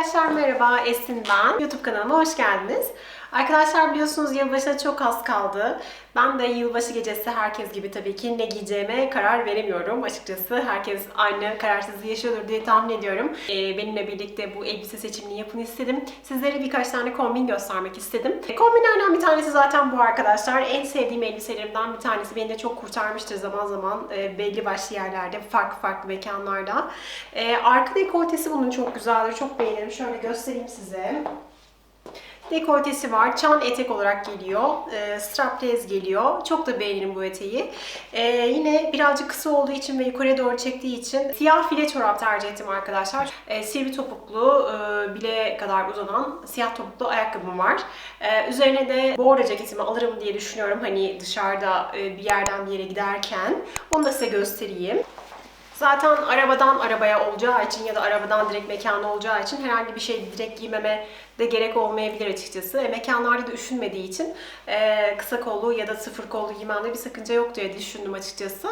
Arkadaşlar merhaba, Esin ben. YouTube kanalıma hoş geldiniz. Arkadaşlar biliyorsunuz yılbaşına çok az kaldı. Ben de yılbaşı gecesi herkes gibi tabii ki ne giyeceğime karar veremiyorum. Açıkçası herkes aynı kararsızlığı yaşıyordur diye tahmin ediyorum. Ee, benimle birlikte bu elbise seçimini yapın istedim. Sizlere birkaç tane kombin göstermek istedim. E, kombinlerden bir tanesi zaten bu arkadaşlar. En sevdiğim elbiselerimden bir tanesi. Beni de çok kurtarmıştır zaman zaman e, belli başlı yerlerde, farklı farklı mekanlarda. E, arka dekoltesi bunun çok güzeldir. Çok beğenirim. Şöyle göstereyim size. Dekoltesi var. Çan etek olarak geliyor. E, strapless geliyor. Çok da beğenirim bu eteği. E, yine birazcık kısa olduğu için ve yukarıya doğru çektiği için siyah file çorap tercih ettim arkadaşlar. E, sivri topuklu, e, bile kadar uzanan siyah topuklu ayakkabım var. E, üzerine de bordo ceketimi alırım diye düşünüyorum. Hani dışarıda e, bir yerden bir yere giderken. Onu da size göstereyim. Zaten arabadan arabaya olacağı için ya da arabadan direkt mekana olacağı için herhangi bir şey direkt giymeme de gerek olmayabilir açıkçası. E, mekanlarda da üşünmediği için e, kısa kollu ya da sıfır kollu giymemde bir sakınca yok diye düşündüm açıkçası.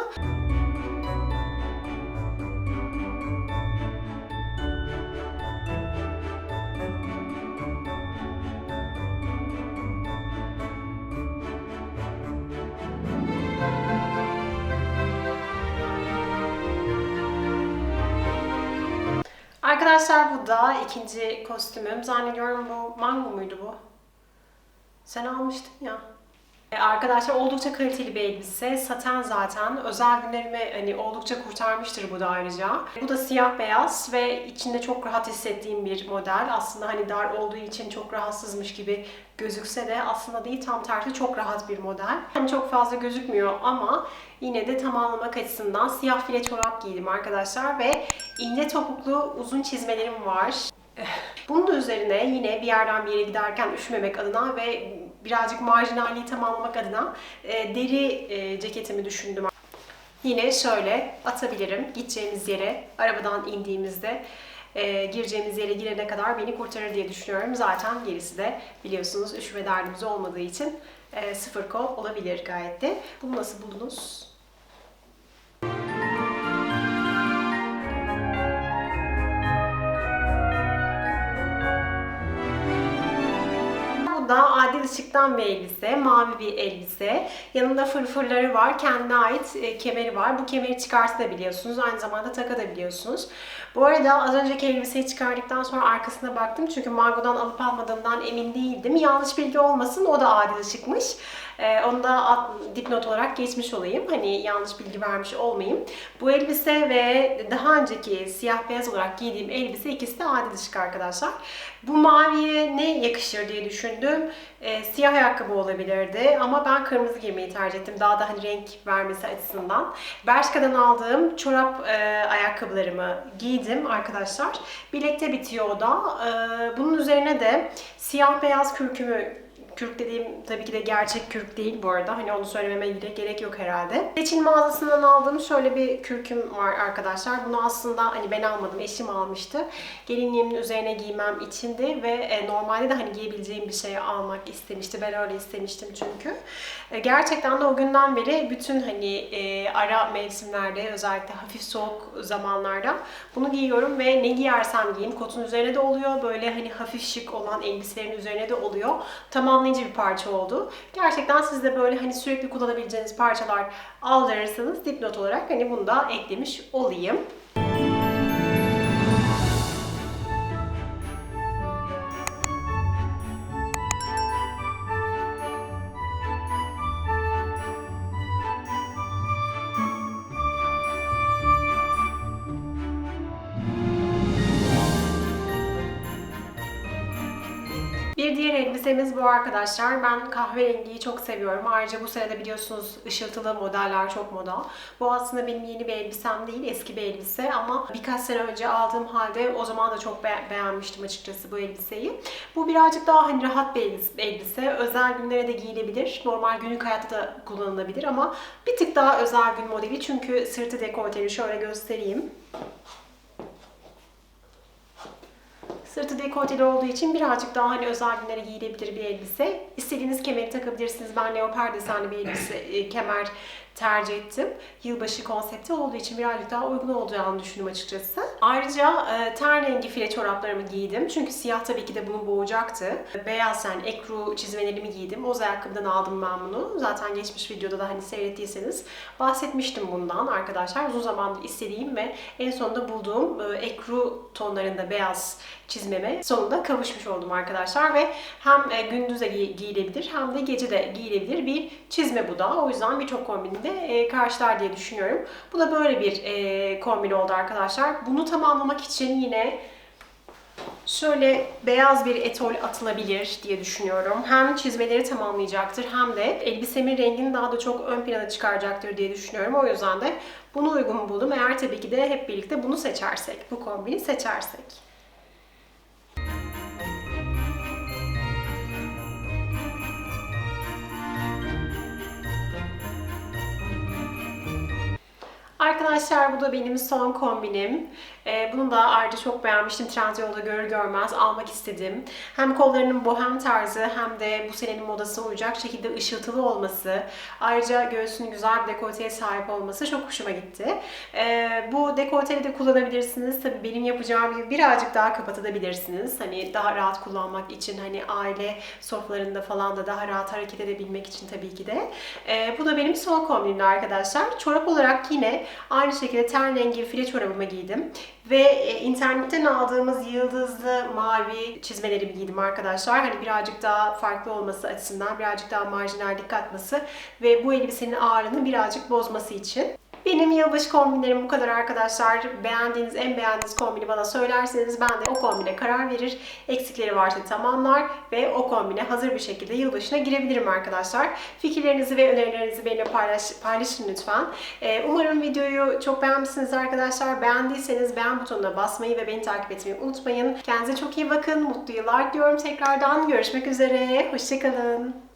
Arkadaşlar bu da ikinci kostümüm. Zannediyorum bu mango muydu bu? Sen almıştın ya. E, Arkadaşlar oldukça kaliteli bir elbise. Saten zaten. Özel günlerimi hani oldukça kurtarmıştır bu da ayrıca. Bu da siyah beyaz ve içinde çok rahat hissettiğim bir model. Aslında hani dar olduğu için çok rahatsızmış gibi gözükse de aslında değil tam tersi çok rahat bir model. Hani çok fazla gözükmüyor ama yine de tamamlamak açısından siyah file çorap giydim arkadaşlar ve ince topuklu uzun çizmelerim var. Bunun da üzerine yine bir yerden bir yere giderken üşümemek adına ve birazcık marjinalliği tamamlamak adına e, deri e, ceketimi düşündüm. Yine şöyle atabilirim gideceğimiz yere arabadan indiğimizde e, gireceğimiz yere girene kadar beni kurtarır diye düşünüyorum. Zaten gerisi de biliyorsunuz üşüme derdimiz olmadığı için e, sıfır kol olabilir gayet de. Bunu nasıl buldunuz? Işık'tan bir elbise. Mavi bir elbise. Yanında fırfırları var. Kendine ait e, kemeri var. Bu kemeri çıkartabiliyorsunuz. Aynı zamanda takabiliyorsunuz. Bu arada az önceki elbiseyi çıkardıktan sonra arkasına baktım. Çünkü Margot'dan alıp almadığımdan emin değildim. Yanlış bilgi olmasın. O da Adil Işık'mış. Ee, onu da alt, dipnot olarak geçmiş olayım. Hani yanlış bilgi vermiş olmayayım. Bu elbise ve daha önceki siyah beyaz olarak giydiğim elbise ikisi de Adil Işık arkadaşlar. Bu maviye ne yakışır diye düşündüm. Ee, siyah ayakkabı olabilirdi ama ben kırmızı giymeyi tercih ettim. Daha da hani renk vermesi açısından. Bershka'dan aldığım çorap e, ayakkabılarımı giydim arkadaşlar. Bilekte bitiyor o da. Ee, bunun üzerine de siyah beyaz kürkümü Kürk dediğim tabii ki de gerçek kürk değil bu arada. Hani onu söylememe gerek, gerek yok herhalde. Seçin mağazasından aldığım şöyle bir kürküm var arkadaşlar. Bunu aslında hani ben almadım, eşim almıştı. Gelinliğimin üzerine giymem içindi ve e, normalde de hani giyebileceğim bir şey almak istemişti. Ben öyle istemiştim çünkü. E, gerçekten de o günden beri bütün hani e, ara mevsimlerde özellikle hafif soğuk zamanlarda bunu giyiyorum ve ne giyersem giyeyim kotun üzerine de oluyor. Böyle hani hafif şık olan elbiselerin üzerine de oluyor. Tamamlayıcı bir parça oldu. Gerçekten siz de böyle hani sürekli kullanabileceğiniz parçalar aldırırsanız dipnot olarak hani bunu da eklemiş olayım. Bir diğer elbisemiz bu arkadaşlar. Ben kahverengiyi çok seviyorum. Ayrıca bu sene biliyorsunuz ışıltılı modeller çok moda. Bu aslında benim yeni bir elbisem değil, eski bir elbise ama birkaç sene önce aldığım halde o zaman da çok be- beğenmiştim açıkçası bu elbiseyi. Bu birazcık daha hani rahat bir elbise. Özel günlere de giyilebilir. Normal günlük hayatta da kullanılabilir ama bir tık daha özel gün modeli çünkü sırtı dekolteli şöyle göstereyim. Sırtı dekolteli olduğu için birazcık daha hani özel günlere giyilebilir bir elbise. İstediğiniz kemeri takabilirsiniz. Ben leopar desenli bir elbise, e, kemer tercih ettim. Yılbaşı konsepti olduğu için birazcık daha uygun olacağını düşündüm açıkçası. Ayrıca e, ten rengi file çoraplarımı giydim. Çünkü siyah tabii ki de bunu boğacaktı. Beyaz yani ekru çizmelerimi giydim. Oz ayakkabıdan aldım ben bunu. Zaten geçmiş videoda da hani seyrettiyseniz bahsetmiştim bundan arkadaşlar. Uzun zamandır istediğim ve en sonunda bulduğum e, ekru tonlarında beyaz çizmeme sonunda kavuşmuş oldum arkadaşlar ve hem e, gündüz de giy- giyilebilir hem de gece de giyilebilir bir çizme bu da. O yüzden birçok kombinde e, karşılar diye düşünüyorum. Bu da böyle bir e, kombin oldu arkadaşlar. Bunu tamamlamak için yine Şöyle beyaz bir etol atılabilir diye düşünüyorum. Hem çizmeleri tamamlayacaktır hem de elbisemin rengini daha da çok ön plana çıkaracaktır diye düşünüyorum. O yüzden de bunu uygun buldum. Eğer tabii ki de hep birlikte bunu seçersek, bu kombini seçersek. Arkadaşlar bu da benim son kombinim. Ee, bunu da ayrıca çok beğenmiştim. Trendyol'da görür görmez almak istedim. Hem kollarının bohem tarzı hem de bu senenin modasına uyacak şekilde ışıltılı olması. Ayrıca göğsünün güzel bir dekolteye sahip olması çok hoşuma gitti. Ee, bu dekolteyi de kullanabilirsiniz. Tabii benim yapacağım gibi birazcık daha kapatabilirsiniz. Hani daha rahat kullanmak için hani aile sofralarında falan da daha rahat hareket edebilmek için tabii ki de. Ee, bu da benim son kombinimdi arkadaşlar. Çorap olarak yine aynı şekilde ten rengi file çorabımı giydim. Ve e, internetten aldığımız yıldızlı mavi çizmelerimi giydim arkadaşlar. Hani birazcık daha farklı olması açısından birazcık daha marjinallik katması ve bu elbisenin ağırlığını birazcık bozması için. Benim yılbaşı kombinlerim bu kadar arkadaşlar. Beğendiğiniz, en beğendiğiniz kombini bana söylerseniz ben de o kombine karar verir. Eksikleri varsa tamamlar ve o kombine hazır bir şekilde yılbaşına girebilirim arkadaşlar. Fikirlerinizi ve önerilerinizi benimle paylaş, paylaşın lütfen. Ee, umarım videoyu çok beğenmişsiniz arkadaşlar. Beğendiyseniz beğen butonuna basmayı ve beni takip etmeyi unutmayın. Kendinize çok iyi bakın. Mutlu yıllar diliyorum tekrardan. Görüşmek üzere. Hoşçakalın.